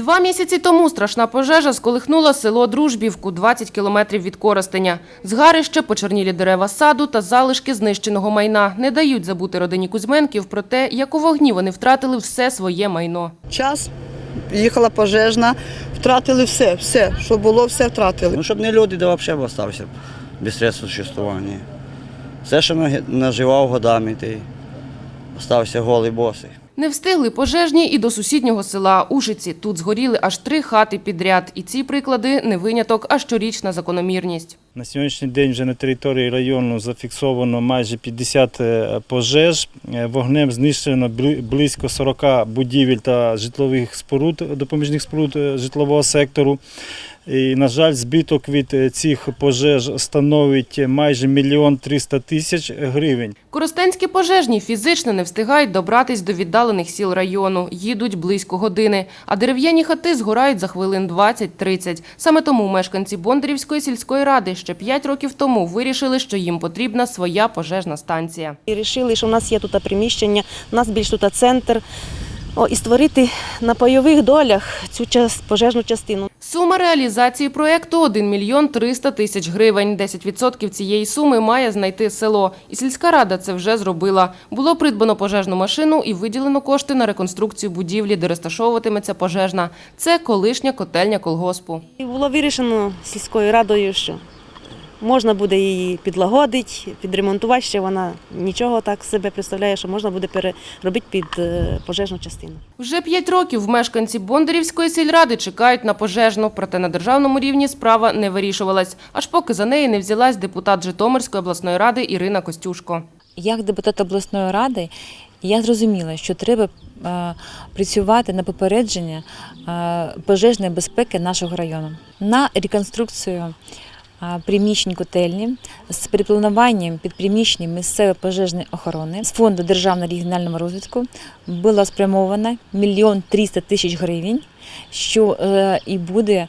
Два місяці тому страшна пожежа сколихнула село Дружбівку, 20 кілометрів від Коростеня. Згарище, почернілі дерева саду та залишки знищеного майна не дають забути родині Кузьменків про те, як у вогні вони втратили все своє майно. час, їхала пожежна, втратили все, все, що було, все втратили. Ну, щоб не люди, да взагалі б остався без средств существування. Все, що наживав годами, ти остався голий босий. Не встигли пожежні і до сусіднього села Ушиці. Тут згоріли аж три хати підряд. І ці приклади не виняток, а щорічна закономірність. На сьогоднішній день вже на території району зафіксовано майже 50 е, пожеж. Е, Вогнем знищено близько 40 будівель та житлових споруд, допоміжних споруд е, житлового сектору. І, на жаль, збиток від е, цих пожеж становить майже мільйон 300 тисяч гривень. Коростенські пожежні фізично не встигають добратись до віддалених сіл району. Їдуть близько години. А дерев'яні хати згорають за хвилин 20-30. Саме тому мешканці Бондарівської сільської ради ще 5 років тому вирішили, що їм потрібна своя пожежна станція. І вирішили, що в нас є тут приміщення, у нас більш тут центр. О, і створити на пайових долях цю час, пожежну частину. Сума реалізації проєкту – 1 мільйон 300 тисяч гривень. 10% цієї суми має знайти село. І сільська рада це вже зробила. Було придбано пожежну машину і виділено кошти на реконструкцію будівлі, де розташовуватиметься пожежна. Це колишня котельня колгоспу. Було вирішено сільською радою, що можна буде її підлагодити, підремонтувати, ще вона нічого так себе представляє, що можна буде переробити під е, пожежну частину. Вже п'ять років мешканці Бондарівської сільради чекають на пожежну, проте на державному рівні справа не вирішувалась, аж поки за неї не взялась депутат Житомирської обласної ради Ірина Костюшко. як депутат обласної ради, я зрозуміла, що треба е, працювати на попередження е, пожежної безпеки нашого району на реконструкцію. Приміщень котельні з переплануванням під приміщенням місцевої пожежної охорони з фонду державного регіонального розвитку було спрямовано мільйон триста тисяч гривень, що е, і буде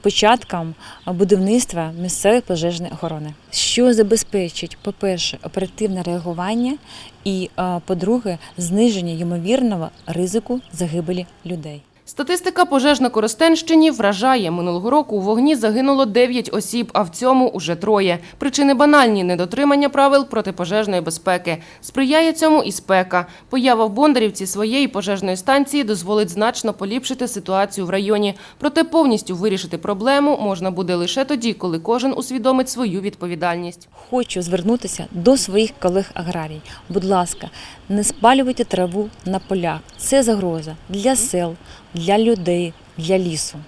початком будівництва місцевої пожежної охорони, що забезпечить, по-перше, оперативне реагування і, е, по-друге, зниження ймовірного ризику загибелі людей. Статистика пожеж на Коростенщині вражає. Минулого року у вогні загинуло 9 осіб, а в цьому уже троє. Причини банальні – недотримання правил протипожежної безпеки. Сприяє цьому і спека. Поява в Бондарівці своєї пожежної станції дозволить значно поліпшити ситуацію в районі. Проте повністю вирішити проблему можна буде лише тоді, коли кожен усвідомить свою відповідальність. Хочу звернутися до своїх колег аграрій. Будь ласка, не спалюйте траву на полях. Це загроза для сел, для людей, для лісу.